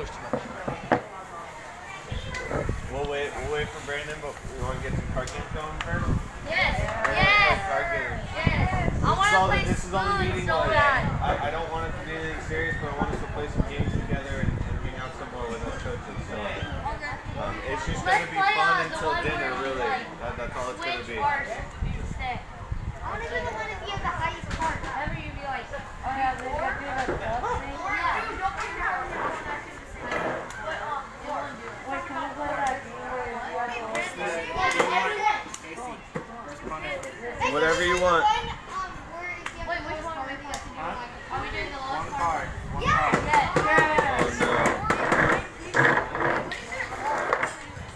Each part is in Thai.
Polish too much. We'll wait. We'll wait for Brandon, but we want to get some card games going first. Yes. Card Yes. games. Yes. I want to play This is only spoon meeting so like bad. I, I don't want it to be anything serious, but I want us to play some games together and, and hang out somewhere with our coaches. So um, it's just gonna be play, fun uh, the until one dinner, where we, really. like, That, that's all it's gonna Switch be. parts instead. I want to be the one if you have the highest part. Whenever you be like, oh yeah, they got to do like the thing. Wait, can we play that game where you have to Whatever you want. Wait, which one are we supposed to do? Like, are we doing the lowest part? Oh Yeah. Yes. no.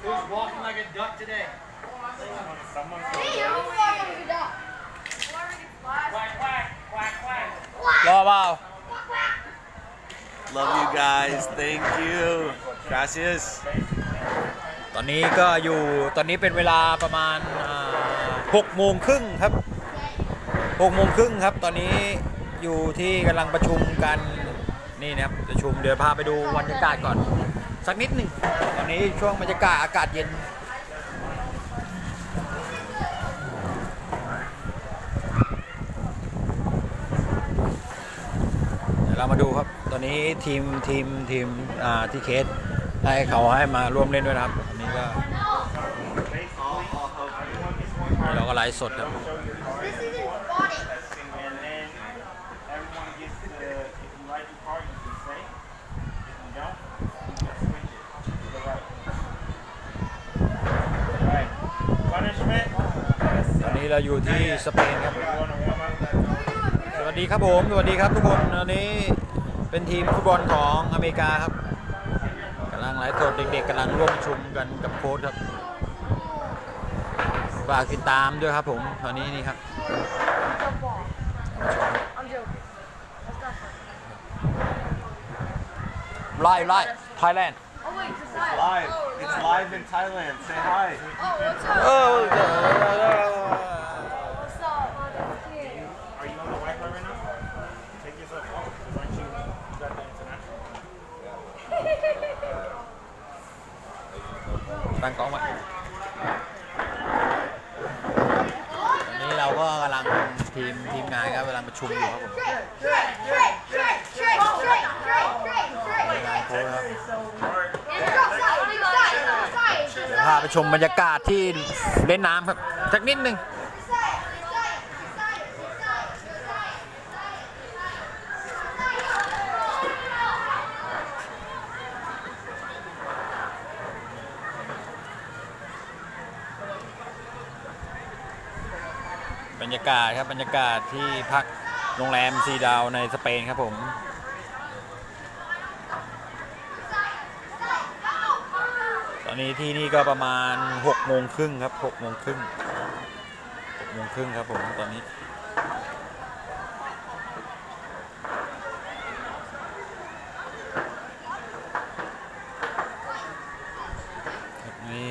Who's walking like a duck today? Hey, you're walking the dog. Quack, quack, quack, quack. รอเปล่า Love you guys. Thank you. Gracias. ตอนนี้ก็อยู่ตอนนี้เป็นเวลาประมาณ หกโมงครึ่งครับหกโมงครึ่งครับ ตอนนี้อยู่ที่กำลังประชุมกันนี่นะครับประชุมเดี๋ยวพาไปดูบรรยากาศก่อน สักนิดหนึ่งตอนนี้ช่วงบรรยากาศอากาศเย็นเดี๋ยวเรามาดูครับ ตอนนี้ทีมทีมทีมอ่าที่เคสให้เขาให้มาร่วมเล่นด้วยนะครับอันนี้ก็นี่เราก็ ไลฟ์สดครับ This isn't body. And then everyone gets to, if you like your card, you can say. If you don't, you can switch it to the right. Alright. Punishment. ตอนนี้เราอยู่ที่สเปนครับ You want to warm up? สวัสดีครับผม สวัสดีครับทุกคนอันนี้เป็นทีมฟุตบอลของอเมริกาครับกำลังไลฟ์สดเด็กๆกำลังร่วมประชุมกันกับโค้ชครับ ฝากติดตามด้วยครับผมตอนนี้นี่ครับ I'm joking. ไล่ไล่ไทยแลนด์ Oh wait, it's a Live. It's live in Thailand. Say hi. Oh, what's up? เออ What's up? Are you on the Wi-Fi right now? Take yourself off. Because aren't you, you got the international? ตั้งกล้องไว้ตอนนี้เราก็กำลังทีมทีมงานครับกำลัง ชุมอยู่ครับผมพาไปชมบรรยากาศที่เล่นน้ำครับสักนิดหนึ่งบรรยากาศครับบรรยากาศที่พัก โรงแรมซีดาวในสเปนครับผมตอนนี้ที่นี่ก็ประมาณ6โมงครึ่งครับ6โมงครึ่ง6โมงครึ่งครับผมตอนนี้นี่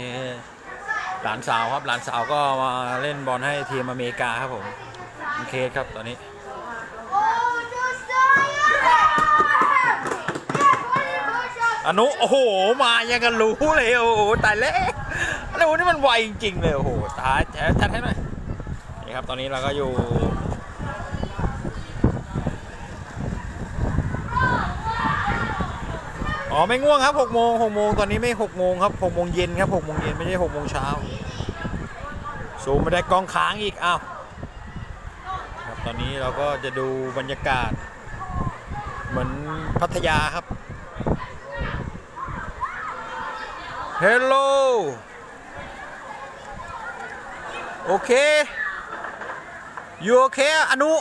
หลานสาวครับหลานสาวก็มาเล่นบอลให้ทีมอเมริกาครับผมน้อเคครับตอนนี้ Oh, Josiah! Yeah, buddy, push up. อ นุ โอ้โห มายังกันรู้เลยโอ้โหตายแล้วโอ้โหนี่มันไวจริงๆเลยโอ้โหตายแท้ชัดให้หน่อยนี่ครับตอนนี้เราก็อยู่อ๋อไม่ง่วงครับ6โมง6โมงตอนนี้ไม่6โมงครับ6โมงเย็นครับ6โมงเย็นไม่ใช่6โมงเช้าซูมไม่ได้กองค้างอีกอ้าวครับตอนนี้เราก็จะดูบรรยากาศ เหมือนพัทยาครับ Hello โอเค you okay อนุ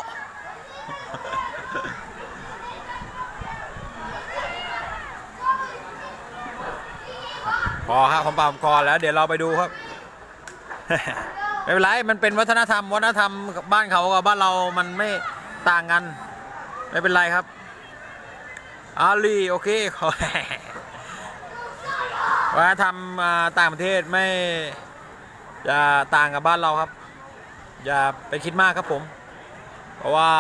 พอครับผมปามคอแล้ว เดี๋ยวเราไปดูครับ ไม่เป็นไร มันเป็นวัฒนธรรม วัฒนธรรมบ้านเขากับบ้านเรามันไม่ต่างกัน ไม่เป็นไรครับอาลีโอเคขอ วัฒนธรรมอ่าต่างประเทศไม่จะต่างกับบ้านเราครับ อย่าไปคิดมากครับผม เพราะว่า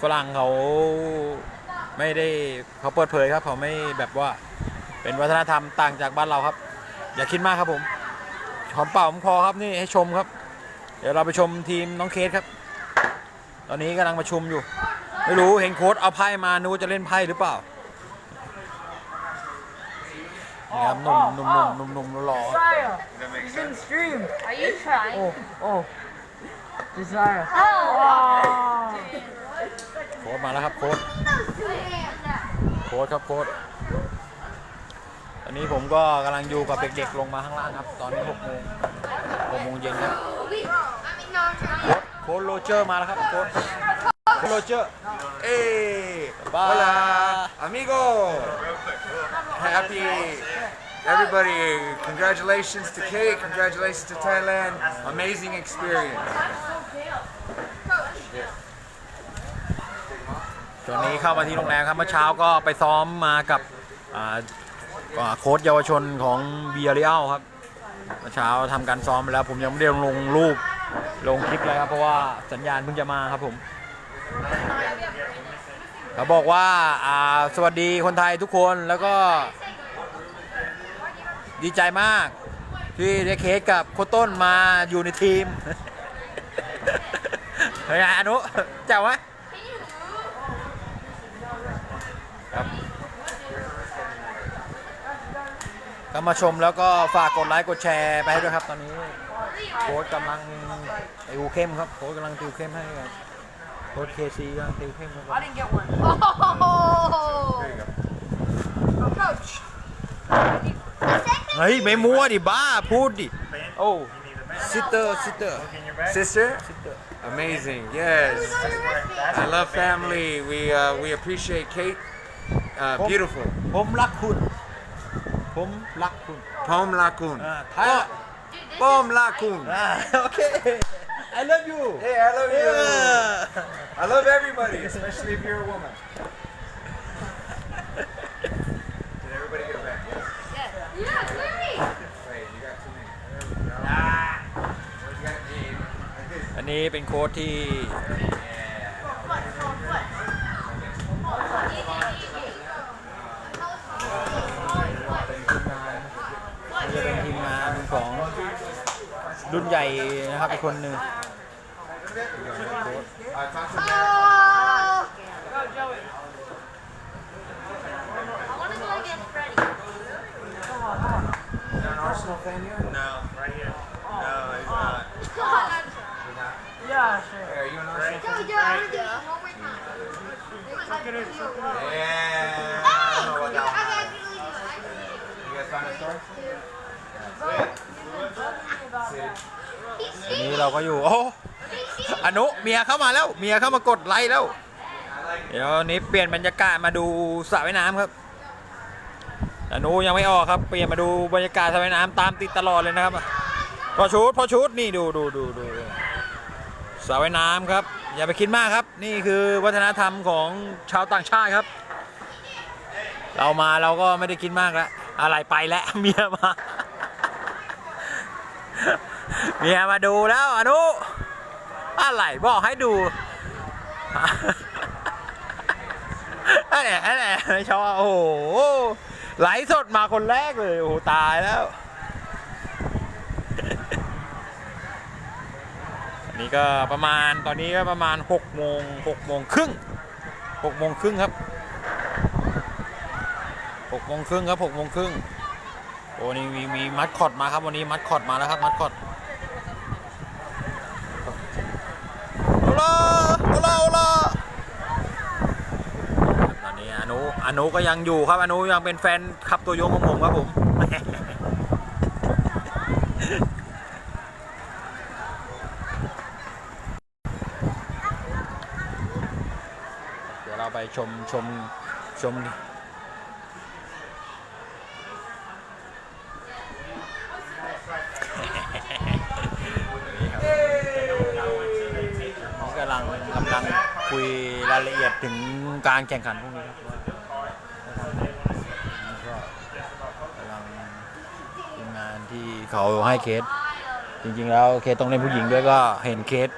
ฝรั่งเขาไม่ได้เขาเปิดเผยครับ เขาไม่แบบว่าเป็นวัฒนธรรมต่างจากบ้านเราครับ อย่าคิดมากครับผมหอมเปล่าหอมคอครับนี่ให้ชมครับ เดี๋ยวเราไปชมทีมน้องเคสครับ ตอนนี้กำลังประชุมอยู่ ไม่รู้เห็นโค้ดเอาไพ่มานึกว่าจะเล่นไพ่หรือเปล่า นี่ครับหนุ่มหนุ่มหนุ่มหนุ่มหนุ่มหล่อ Desire, That makes he's in sense. stream. Are you trying? Oh, oh. Desire. Oh. Oh. โค้ดมาแล้วครับโค้ดโค้ดครับโค้ดตอนนี้ผมก็กำลังอยู่กับเด็กๆลงมาข้างล่างครับ ตอนนี้6โมง6โมงเย็นครับโค้ดโค้ดโรเจอร์มาแล้วครับโค้ดโค้ดโรเจอร์ Hey, Bye. hola, amigo. Happy, everybody. Congratulations to Kate. Congratulations to Thailand. Amazing experience. ตอนนี้เข้ามาที่โรงแรมครับเมื่อเช้าก็ไปซ้อมมากับอ่าอ่าโค้ชเยาวชนของเบียริอัลครับเมื่อเช้าทำการซ้อมไปแล้ว ผมยังไม่ได้ลงรูปลงคลิปเลยครับเพราะว่าสัญญาณเพิ่งจะมาครับผม เขาบอกว่าอ่าสวัสดีคนไทยทุกคนแล้วก็ ดีใจมาก ที่ได้เคสกับโคชต้นมาอยู่ในทีมเฮ้ยอนุเจ๋วไหมครับก็มาชมแล้วก็ฝากกดไลค์กดแชร์ไปให้ด้วยครับตอนนี้โค้ดกำลังติวเข้มครับโค้ดกำลังติวเข้มให้กับโค้ดเคซีกำลังติวเข้มครับ I didn't get one. Oh. There you go. Coach. เฮ้ย ไม่มั่วดิบ้า พูดดิ โอ้ You need a bag. ซิสเตอร์ซิสเตอร์ Look in your bag. Sister, amazing. Yes, That's I in love the bag. family. We uh, we appreciate Kate. Uh, Pom- beautiful. ผมรักคุณ ผมรักคุณ Pom lakun. อ่าไทย Pom lakun. อ่าโอเค I love you Hey, I love you. Yeah. I love everybody, especially if you're a woman. นนี้เป็นโค้ดที่จะเป็นทีมงานของรุ่นใหญ่นะครับอีกคนหนึ่ง Uh, talk to me. Oh. I want to go against Freddie. You're an Arsenal fan here? No, right here. No, he's not. Josh. Hey, you want to do it one more time. Yeah. I don't know about that one. I You guys found a store? See? นนี้เราก็อยู่โอ้อนุเมียเข้ามาแล้ว เมียเข้ามากดไลค์แล้ว เดี๋ยวนี้เปลี่ยนบรรยากาศมาดูสระว่ายน้ำครับอนุยังไม่ออกครับ เปลี่ยนมาดูบรรยากาศสระว่ายน้ำตามติดตลอดเลยนะครับพอชุดพอชุดนี่ดูดูดูดู สระว่ายน้ำครับ อย่าไปคิดมากครับ นี่คือวัฒนธรรมของชาวต่างชาติครับ เรามาเราก็ไม่ได้คิดมากแล้วอะไรไปแล้วเมียมาเมียมาดูแล้วอนุอะไรบอกให้ดูอะไรอะไรชอบโอ้โหไหลสดมาคนแรกเลยโอ้ตายแล้ว นนี้ก็ประมาณตอนนี้ก็ประมาณ6โมง6โมงครึ่ง6โมงครึ่งครับ6โมงครึ่งครับ6โมงครึ่งโอ้นี่มีมีมัดคอดมาครับวันนี้มัดคอดมาแล้วครับมัดคอดโอลาโอลาโอลาตอนนี้อนุอนุก็ยังอยู่ครับอนุยังเป็นแฟนขับตัวยงของผมครับผม เดี๋ยวเราไป ชมชมชมกำลังกำลังคุยรายละเอียดถึงการแข่งขันพวกนี้ครับว่าก็กำลังทีมงานที่เขาให้เคส จริงๆแล้วเคสต้องเล่นผู้หญิงด้วยก็เห็นเคส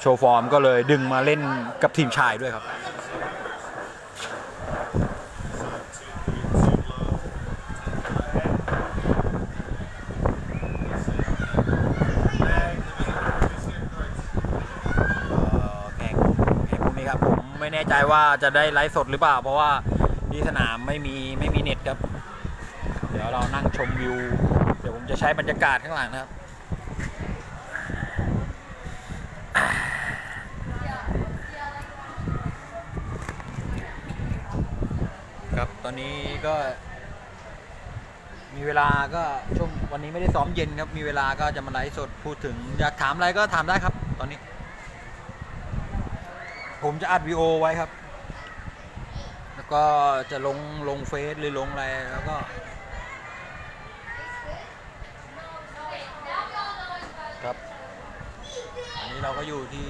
โชว์ฟอร์มก็เลยดึงมาเล่นกับทีมชายด้วยครับ น่ใจว่าจะได้ไลฟ์สดหรือเปล่า เพราะว่าที่สนามไม่มีไม่มีเน็ตครับ เดี๋ยวเรานั่งชมวิว เดี๋ยวผมจะใช้บรรยากาศข้างหลังนะครับครับตอนนี้ก็มีเวลาก็ช่วงวันนี้ไม่ได้ซ้อมเย็นครับ มีเวลาก็จะมาไลฟ์สดพูดถึง อยากถามอะไรก็ถามได้ครับ ตอนนี้ ผมจะอัดวีโอไว้ครับ แล้วก็จะลงลงเฟซหรือลงอะไรแล้วก็ครับอันนี้เราก็อยู่ที่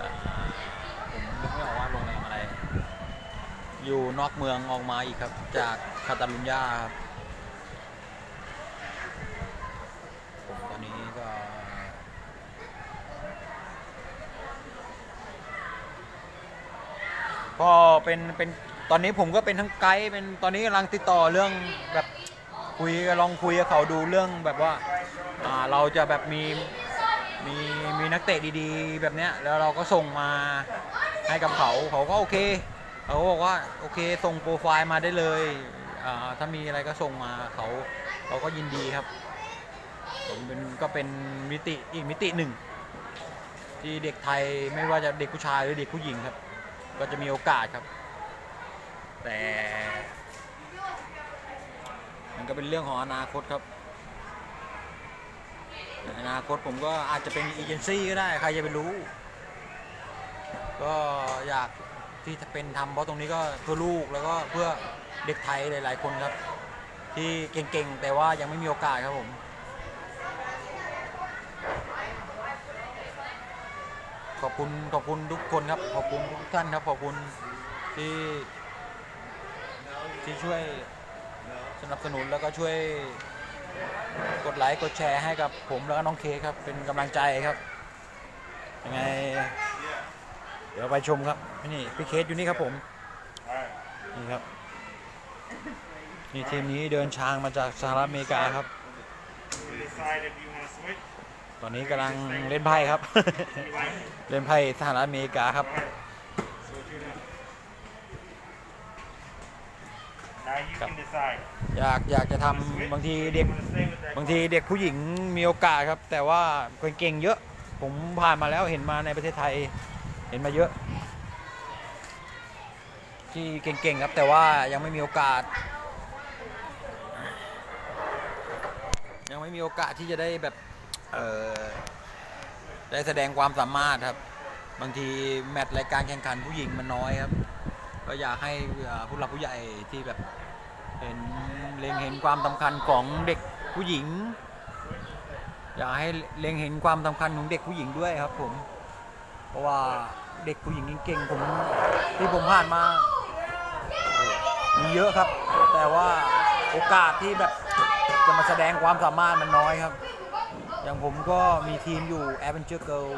อ่าผมนึกไม่ออกว่าโรงแรมอะไร อยู่นอกเมืองออกมาอีกครับ จากคาตาลุญญาครับ ผมตอนนี้ก็ ก็เป็นเป็นตอนนี้ผมก็เป็นทั้งไกด์เป็นตอนนี้กำลังติดต่อเรื่องแบบคุยลองคุยกับเขาดูเรื่องแบบว่าอ่าเราจะแบบมีมีมีนักเตะดีๆ แบบเนี้ยแล้วเราก็ส่งมาให้กับเขาเขาก็โอเคเขาก็บอกว่าโอเคส่งโปรไฟล์มาได้เลยอ่าถ้ามีอะไรก็ส่งมาเขาเขาก็ยินดีครับผมเป็นก็เป็นมิติอีกมิติหนึ่ง ที่เด็กไทยไม่ว่าจะเด็กผู้ชายหรือเด็กผู้หญิงครับ ก็จะมีโอกาสครับ แต่ มันก็เป็นเรื่องของอนาคตครับอนาคตผมก็อาจจะเป็นเอเจนซี่ก็ได้ใครจะไปรู้ ก็อยากที่จะเป็นทำเพราะตรงนี้ก็เพื่อลูกแล้วก็เพื่อเด็กไทยหลาย ๆ คนครับ ที่เก่งๆ แต่ว่ายังไม่มีโอกาสครับผม ขอบคุณขอบคุณทุกคนครับ ขอบคุณทุกท่านครับ ขอบคุณที่ที่ช่วยสนับสนุนแล้วก็ช่วยกดไลค์กดแชร์ให้กับผมแล้วก็น้องเคครับ เป็นกำลังใจครับยังไง เดี๋ยวไปชมครับนี่พี่เคสอยู่นี่ครับผม นี่ครับ นี่ทีมนี้เดินทางมาจากสหรัฐอเมริกาครับ You decide if you want to switch. ตอนนี้กำลังเล่นไพ่ครับ You like it? เล่นไพ่สหรัฐอเมริกาครับ Alright. Switch it up. Now you can decide. อยากอยากจะทำบางทีเด็ก You wanna stay with that บางทีเด็กผู้หญิงมีโอกาสครับ แต่ว่าเก่งๆเยอะ ผมผ่านมาแล้วเห็นมาในประเทศไทยเห็นมาเยอะ ที่เก่งๆครับแต่ว่ายังไม่มีโอกาส ยังไม่มีโอกาสที่จะได้แบบเออ ได้แสดงความสามารถครับ บางทีแมตช์รายการแข่งขันผู้หญิงมันน้อยครับ ก็อยากให้ผู้หลักผู้ใหญ่ที่แบบเห็นเล็งเห็นความสำคัญของเด็กผู้หญิง อยากให้เล็งเห็นความสำคัญของเด็กผู้หญิงด้วยครับ ผม เพราะว่าเด็กผู้หญิงเก่งๆผมที่ผมผ่านมามีเยอะครับ แต่ว่าโอกาสที่แบบจะมาแสดงความสามารถมันน้อยครับ อย่างผมก็มีทีมอยู่ Adventure Girl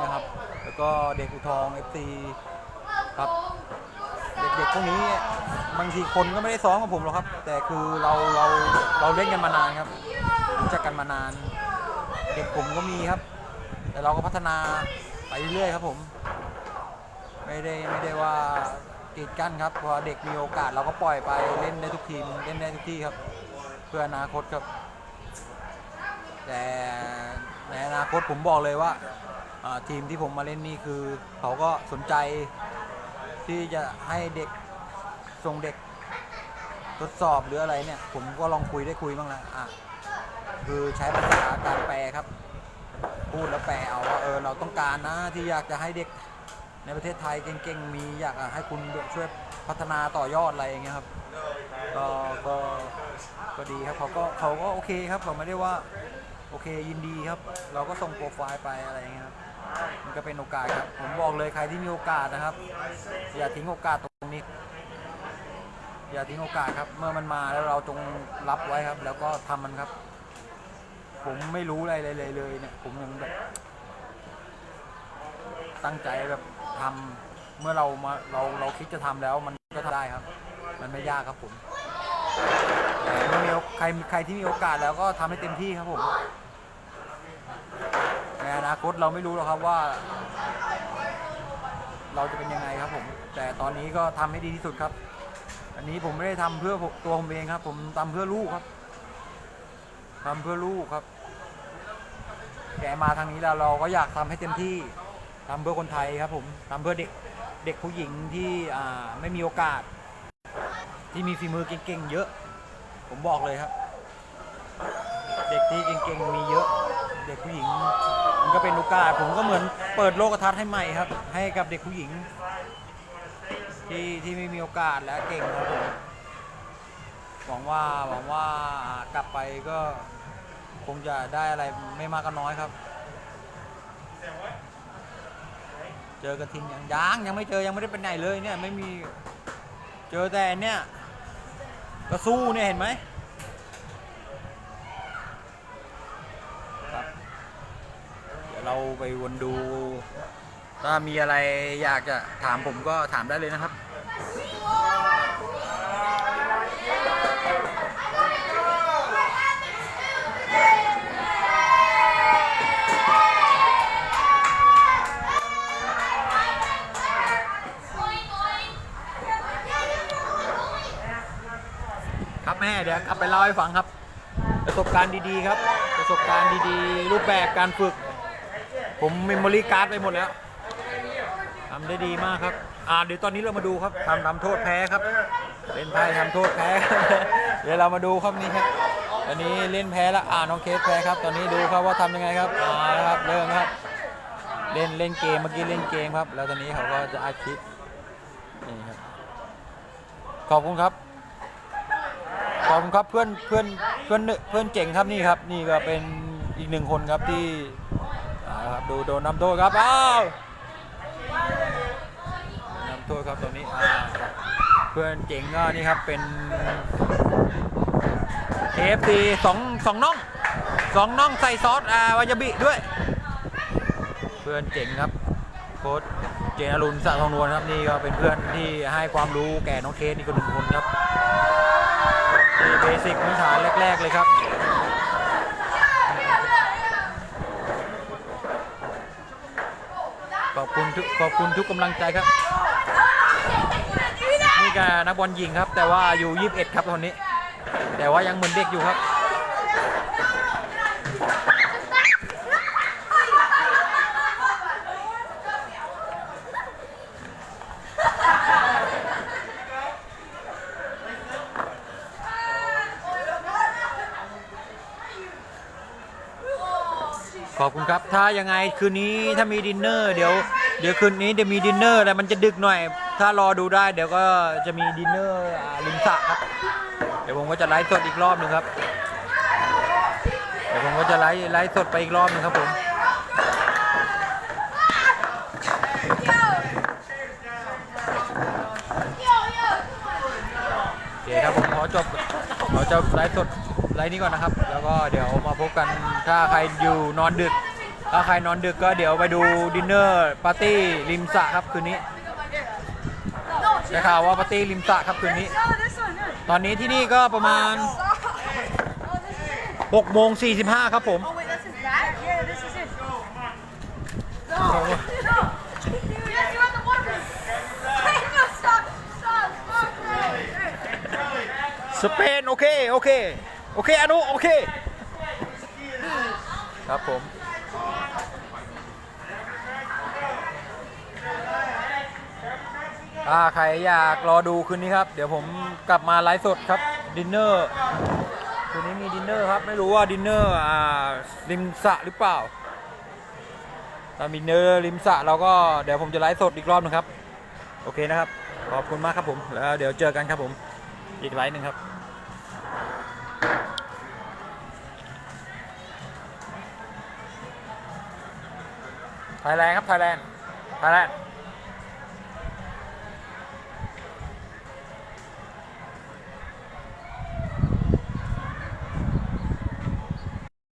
นะครับ แล้วก็เด็กอุทอง FC ครับ เด็กๆพวกนี้บางทีคนก็ไม่ได้ซ้อมกับผมหรอกครับ แต่คือเราเราเราเล่นกันมานานครับรู้จักกันมานาน เด็กผมก็มีครับ แต่เราก็พัฒนาไปเรื่อยๆครับผม ไม่ได้ไม่ได้ว่ากีดกั้นครับพอเด็กมีโอกาสเราก็ปล่อยไปเล่นได้ทุกทีมเล่นได้ทุกที่ครับ เพื่ออนาคตครับ แต่ในอนาคตผมบอกเลยว่าทีมที่ผมมาเล่นนี่คือ เขาก็สนใจที่จะให้เด็กส่งเด็กทดสอบหรืออะไรเนี่ย ผมก็ลองคุยได้คุยบ้างล้วอะคือใช้ภาษาการแปลครับ พูดแล้วแปลเอาว่าเออเราต้องการนะที่อยากจะให้เด็กในประเทศไทยเก่งๆมีอยากให้คุณช่วยพัฒนาต่อยอดอะไรอย่างเงี้ยครับก็ก็ก็ดีครับเขาก็เขาก็โอเคครับเขาไม่ได้ว่า โอเคยินดีครับ เราก็ส่งโปรไฟล์ไปอะไรอย่างเงี้ยครับมันก็เป็นโอกาสครับ ผมบอกเลยใครที่มีโอกาสนะครับ อย่าทิ้งโอกาสตรงนี้ อย่าทิ้งโอกาสครับ เมื่อมันมาแล้วเราจงรับไว้ครับ แล้วก็ทำมันครับ ผมไม่รู้อะไรเลยเลยเลยเนี่ยผมยังแบบตั้งใจแบบทำเมื่อเรามาเราเราคิดจะทำแล้วมันก็ทำได้ครับ มันไม่ยากครับผมแต่เมื่อมีใครใครที่มีโอกาสแล้วก็ทำให้เต็มที่ครับผม นอนาคตเราไม่รู้หรอกครับว่า เราจะเป็นยังไงครับผม แต่ตอนนี้ก็ทำให้ดีที่สุดครับ อันนี้ผมไม่ได้ทำเพื่อตัวผมเองครับ ผมทำเพื่อลูกครับทำเพื่อลูกครับ แกมาทางนี้แล้วเราก็อยากทำให้เต็มที่ทำเพื่อคนไทยครับ ผมทำเพื่อเด็กเด็กผู้หญิงที่ไม่มีโอกาส ที่มีฝีมือเก่งๆเยอะ ผมบอกเลยครับ เด็กที่เก่งๆมีเยอะ เด็กผู้หญิง มันก็เป็นโอกาสผมก็เหมือนเปิดโลกทัศน์ให้ใหม่ครับ ให้กับเด็กผู้หญิง ที่ที่ไม่มีโอกาสและเก่งครับผมหวังว่าหวังว่ากลับไปก็คงจะได้อะไรไม่มากก็น้อยครับ เจอกระทิงยังยังยังไม่เจอยังไม่ได้ไปไหนเลยเนี่ยไม่มีเจอแต่เนี่ยก็สู้เนี่ยเห็นไหมครับ เราไปวนดู ถ้ามีอะไรอยากจะถามผมก็ถามได้เลยนะครับครับแม่เดี๋ยวกลับไปเล่าให้ฟังครับ ประสบการณ์ดีๆครับ ประสบการณ์ดีๆ รูปแบบการฝึก ผมเมมโมรี่การ์ดไปหมดแล้วทำได้ดีมากครับ อ่าเดี๋ยวตอนนี้เรามาดูครับทำทำโทษแพ้ครับ เล่นไพ่ทำโทษแพ้ เดี๋ยวเรามาดูครับนี่ครับตอนนี้เล่นแพ้แล้วอ่าน้องเคสแพ้ครับ ตอนนี้ดูครับว่าทำยังไงครับอ่าครับเริ่มครับ เล่นเล่นเกมเมื่อกี้เล่นเกมครับ แล้วตอนนี้เขาก็จะอัดคลิปนี่ครับขอบคุณครับขอบคุณครับเพื่อนเพื่อนเพื่อนเพื่อนเจ๋งครับนี่ครับ นี่ก็เป็นอีกหนึ่งคนครับที่ ดูโดนนำโทษครับอ้าวนำโทษครับตรงนี้เพื่อนเจ๋งก็นี่ครับเป็น KFC สองสองน่องสองน่องใส่ซอสอ่าวายาบิด้วย เพื่อนเจ๋งครับโค้ชเจนอรุณสะทองนวลครับนี่ก็เป็นเพื่อนที่ให้ความรู้แก่น้องเคสอีกคนหนึ่งคนครับเบสิกพื้นฐานแรก ๆ เลยครับ ขอบคุณ ทุกขอบคุณทุกกำลังใจครับนี่ก็นักบอลหญิงครับ แต่ว่าอายู่21 ครับตอนนี้ แต่ว่ายังเหมือนเด็กอยู่ครับขอบคุณครับ ถ้ายังไงคืนนี้ถ้ามีดินเนอร์เดี๋ยว เดี๋ยวคืนนี้เดี๋ยวมีดินเนอร์แต่มันจะดึกหน่อย ถ้ารอดูได้ เดี๋ยวก็จะมีดินเนอร์อ่าริมสระครับ เดี๋ยวผมก็จะไลฟ์สดอีกรอบหนึ่งครับ เดี๋ยวผมก็จะไลฟ์ไลฟ์สดไปอีกรอบหนึ่งครับผม โอเคครับผมขอจบขอจบไลฟ์สดไลฟ์นี้ก่อนนะครับ แล้วก็เดี๋ยวมาพบกันถ้าใครอยู่นอนดึก ถ้าใครนอนดึกก็เดี๋ยวไปดูดินเนอร์ปาร์ตี้ริมสระครับคืนนี้ได้ข่าวว่าปาร์ตี้ริมสระครับคืนนี้ ตอนนี้ที่นี่ก็ประมาณ6โมง45 ครับผมสเปนโอเค โอเค โอเคอนุโอเค ครับผม ถ้าใครอยากรอดูคืนนี้ครับ เดี๋ยวผมกลับมาไลฟ์สดครับดินเนอร์คืนนี้มีดินเนอร์ครับ ไม่รู้ว่าดินเนอร์อ่าริมสระหรือเปล่าถ้ามีเนอร์ริมสระเราก็เดี๋ยวผมจะไลฟ์สดอีกรอบหนึงครับ โอเคนะครับ ขอบคุณมากครับผม แล้วเดี๋ยวเจอกันครับผม อีกไลฟ์หนึ่งครับไทยแลนด์ครับไทยแลนด์ไทยแลนด์